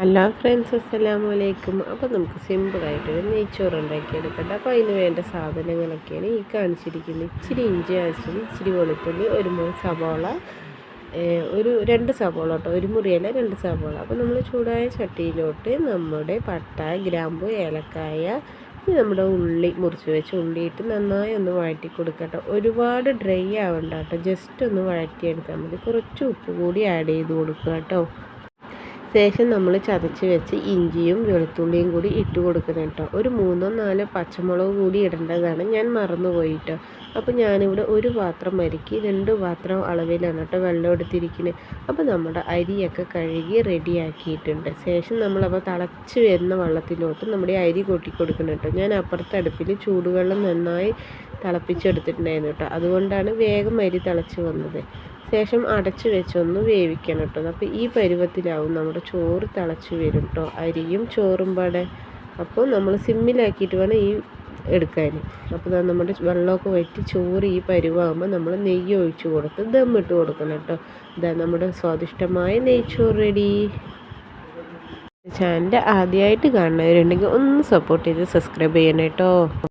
Hello friends അസ്സലാമു അലൈക്കും. അപ്പോൾ നമുക്ക് സിമ്പിളായിട്ടൊരു നെയ്ച്ചോറ് ഉണ്ടാക്കിയെടുക്കട്ടെ അപ്പോൾ അതിന് വേണ്ട സാധനങ്ങളൊക്കെയാണ് ഈ കാണിച്ചിരിക്കുന്നത്. ഇച്ചിരി ഇഞ്ചി ആവശ്യം ഇച്ചിരി വെളുത്തുള്ളി ഒരു മൂന്ന് സവോള ഒരു രണ്ട് സവോള കേട്ടോ. ഒരു മുറിയല്ല രണ്ട് സവോള. അപ്പോൾ നമ്മൾ ചൂടായ ചട്ടിയിലോട്ട് നമ്മുടെ പട്ട ഗ്രാമ്പു ഏലക്കായ നമ്മുടെ ഉള്ളി മുറിച്ച് വെച്ച് ഉള്ളിയിട്ട് നന്നായി ഒന്ന് വഴറ്റി കൊടുക്കട്ടോ ഒരുപാട് ഡ്രൈ ആവണ്ട കേട്ടോ. ജസ്റ്റ് ഒന്ന് വഴറ്റിയെടുത്താൽ മതി. കുറച്ച് ഉപ്പ് കൂടി ആഡ് ചെയ്ത് കൊടുക്കുക കേട്ടോ. ശേഷം നമ്മൾ ചതച്ച് വെച്ച് ഇഞ്ചിയും വെളുത്തുള്ളിയും കൂടി ഇട്ട് കൊടുക്കണം കേട്ടോ. ഒരു മൂന്നോ നാലോ പച്ചമുളക് കൂടി ഇടേണ്ടതാണ്. ഞാൻ മറന്നുപോയി കേട്ടോ അപ്പോൾ ഞാനിവിടെ ഒരു പാത്രം അരിക്ക് രണ്ട് പാത്രം അളവിലാണ് കേട്ടോ വെള്ളം എടുത്തിരിക്കുന്നത്. അപ്പോൾ നമ്മുടെ അരിയൊക്കെ കഴുകി റെഡിയാക്കിയിട്ടുണ്ട്. ശേഷം നമ്മളപ്പോൾ തിളച്ച് വരുന്ന വെള്ളത്തിലോട്ട് നമ്മുടെ അരി കൊട്ടി കൊടുക്കണം കേട്ടോ. ഞാൻ അപ്പുറത്തെ അടുപ്പിൽ ചൂടുവെള്ളം നന്നായി തിളപ്പിച്ചെടുത്തിട്ടുണ്ടായിരുന്നു കേട്ടോ. അതുകൊണ്ടാണ് വേഗം അരി തിളച്ച് വന്നത്. ശേഷം അടച്ചു വെച്ചൊന്ന് വേവിക്കണം കേട്ടോ. അപ്പോൾ ഈ പരുവത്തിലാവും നമ്മുടെ ചോറ് തിളച്ച് വരും കേട്ടോ. അരിയും ചോറും പാടെ. അപ്പോൾ നമ്മൾ സിമ്മിലാക്കിയിട്ട് വേണം ഈ എടുക്കാൻ അപ്പോൾ നമ്മുടെ വെള്ളമൊക്കെ വറ്റി ചോറ് ഈ പരുവാകുമ്പോൾ നമ്മൾ നെയ്യ് ഒഴിച്ചു കൊടുത്ത് ദമ്മിട്ട് കൊടുക്കണം കേട്ടോ. ഇതാ നമ്മുടെ സ്വാദിഷ്ടമായ നെയ്ച്ചോറ് റെഡി. ചാനൽ ആദ്യമായിട്ട് കാണുന്നവരുണ്ടെങ്കിൽ ഒന്ന് സപ്പോർട്ട് ചെയ്ത് സബ്സ്ക്രൈബ് ചെയ്യണം കേട്ടോ.